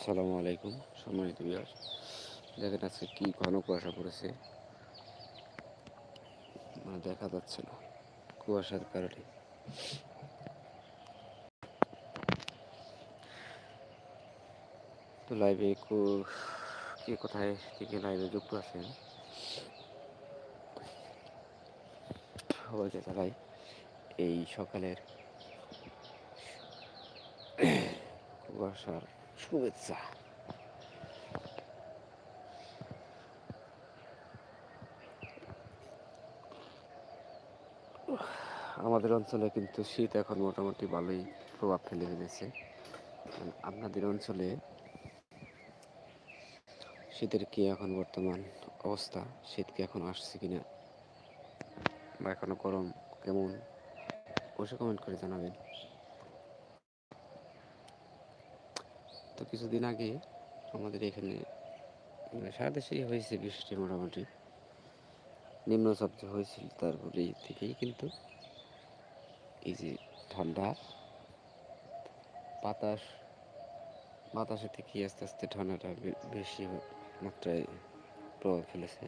আসসালামু আলাইকুম, সম্মানিত বিহার দেখেন আজকে কি ঘন কুয়াশা পড়েছে। মানে দেখা যাচ্ছে না কুয়াশার কারণে। তো লাইভে কে কোথায়, কে থেকে লাইভে যুক্ত আছেন? সবাইকে জানাই এই সকালের কুয়াশার শুভেচ্ছা। আমাদের অঞ্চলে কিন্তু শীত এখন মোটামুটি ভালোই প্রভাব ফেলে ফেলেছে। আপনাদের অঞ্চলে শীতের কি এখন বর্তমান অবস্থা? শীত কি এখন আসছে কিনা? বা এখনও গরম কেমন? অবশ্যই কমেন্ট করে জানাবেন। তো কিছুদিন আগে আমাদের এখানে মানে সারা দেশেই হয়েছে বৃষ্টি মোটামুটি। নিম্নচাপ হয়েছিল তারপরে থেকেই কিন্তু এই যে ঠান্ডা, বাতাস, বাতাসে থেকে আস্তে আস্তে ঠান্ডাটা বেশি মাত্রায় প্রভাব ফেলেছে।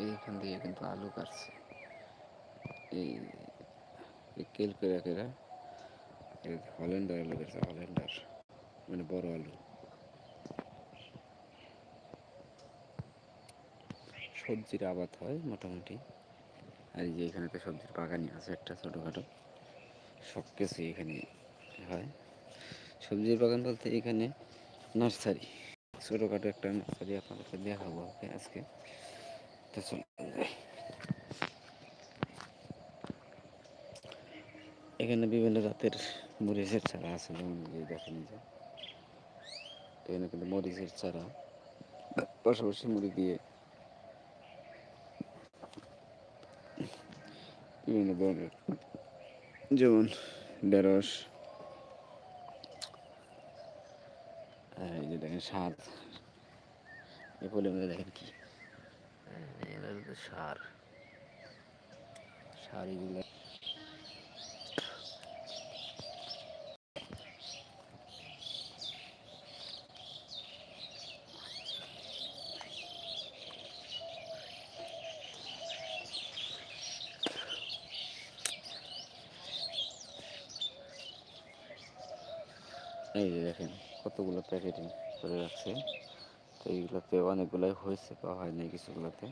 এইখান দিয়ে কিন্তু আলু কাটছে। এই কেল করে কেরা হল্যান্ডার আলু কাটছে, হল্যান্ডার মানে বড় আলু। সবজির আবাদ হয় মোটামুটি। আর যে এখানে তো সবজির বাগানই আছে, একটা ছোটোখাটো। সব কিছু এখানে হয়। সবজির বাগান বলতে এখানে নার্সারি, ছোটোখাটো একটা নার্সারি আপনাদেরকে দেখাবো আজকে। তো এখানে বিভিন্ন জাতের মরিচের চারা আছে, যেমন দেখেন যে। এখানে কিন্তু মরিচের চারা। পাশাপাশি মুড়ি দিয়ে বিভিন্ন ধরনের, যেমন ঢেঁড়স এই যে দেখেন সার। এই পলিমে দেখেন কি? সার। সার এগুলো এই যে দেখেন কতগুলো প্যাকেটিং করে রাখছে। তো এইগুলোতে অনেকগুলোই হয়েছে বা হয়নি কিছুগুলোতে।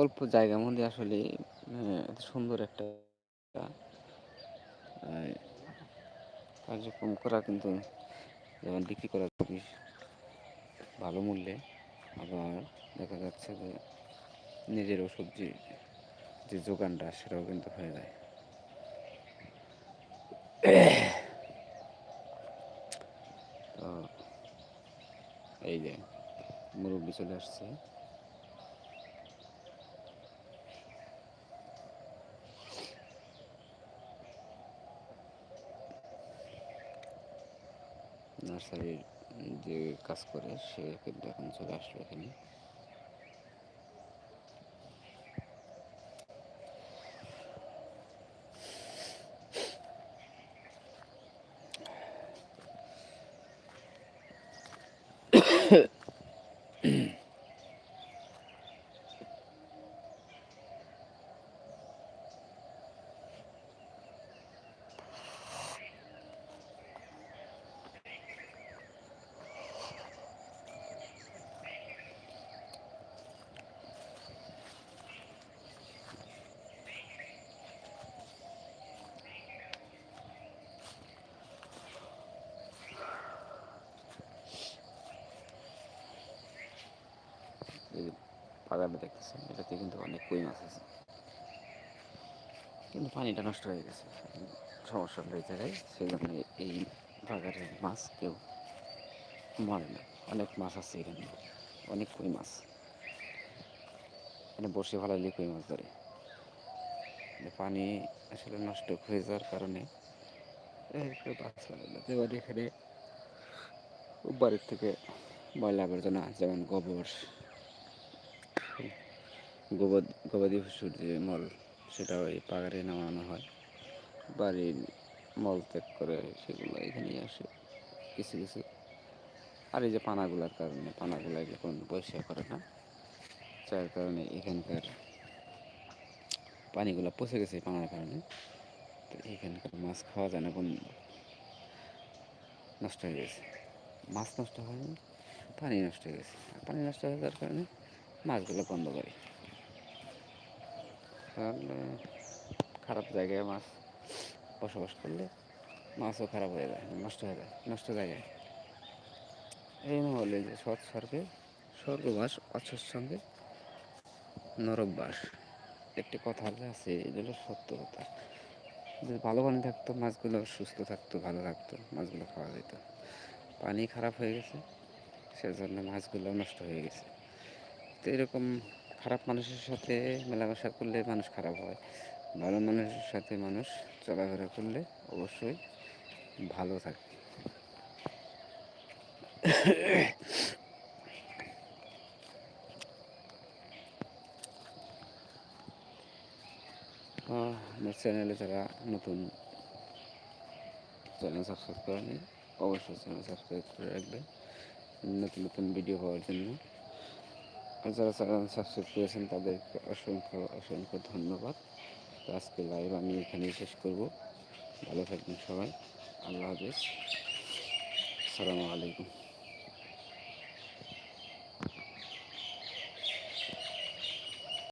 অল্প জায়গার মধ্যে আসলে সুন্দর একটা কার্যক্রম করা কিন্তু, যেমন বিক্রি করা খুবই ভালো মূল্যে, আবার দেখা যাচ্ছে যে নিজেরও সবজি যে যোগানটা সেটাও কিন্তু হয়ে যায় তো এই যে মুরব্বী চলে আসছে। নার্সারির যে কাজ করে সে কিন্তু এখন চলে আসলো এখানে। বাগানে দেখতেছেন এটাতে কিন্তু অনেক কই মাছ আছে। কিন্তু পানিটা নষ্ট হয়ে গেছে, সমস্যা হয়ে জায়গায় সেই জন্য এই বাগানের মাছ কেউ মারে না। অনেক মাছ আছে এখানে, অনেক কই মাছ। এখানে বসে ভালো কই মাছ ধরে। পানি আসলে নষ্ট হয়ে যাওয়ার কারণে এবার এখানে বাড়ির থেকে ময়লা আবর্জনা, যেমন গোবর গোবর গবাদি পশুর যে মল, সেটা ওই পাগারে নামানো হয়। বাড়ির মল ত্যাগ করে সেগুলো এখানে আসে, কিছু কিছু। আর এই যে পানাগুলার কারণে, পানাগুলো কোনো পরিষ্কার করে না। যার কারণে এখানকার পানিগুলো পচে গেছে পানার কারণে। তো এখানকার মাছ খাওয়া যায় না, কোন নষ্ট হয়ে গেছে। মাছ নষ্ট হয়নি পানি নষ্ট হয়ে গেছে। পানি নষ্ট হয়ে যাওয়ার কারণে মাছগুলো বন্ধ করে। তাহলে খারাপ জায়গায় মাছ বসবাস করলে মাছও খারাপ হয়ে যায়, নষ্ট হয়ে যায়, নষ্ট জায়গায়। এই হলে যে সৎ স্বর্গে, স্বর্গবাস অচ্ছর সঙ্গে, নরক বাস। একটি কথা আছে এগুলো সত্য কথা। যদি ভালো পানি থাকতো, মাছগুলো সুস্থ থাকতো, ভালো থাকতো, মাছগুলো খাওয়া যেত। পানি খারাপ হয়ে গেছে, সেজন্য মাছগুলো নষ্ট হয়ে গেছে। তো এরকম খারাপ মানুষের সাথে মেলামেশা করলে মানুষ খারাপ হয়। ভালো মানুষের সাথে মানুষ চলাফেরা করলে অবশ্যই ভালো থাকে। আমার চ্যানেলে যারা নতুন চ্যানেল সাবস্ক্রাইব করেনি অবশ্যই চ্যানেল সাবস্ক্রাইব করে রাখবেন। নতুন নতুন ভিডিও পাওয়ার জন্য। যারা চ্যানেল সাবস্ক্রাইব করেছেন তাদেরকে অসংখ্য অসংখ্য ধন্যবাদ। তো আজকে লাইভ আমি এখানেই শেষ করব। ভালো থাকবেন সবাই। আল্লাহ হাফিজ। আসসালামু আলাইকুম।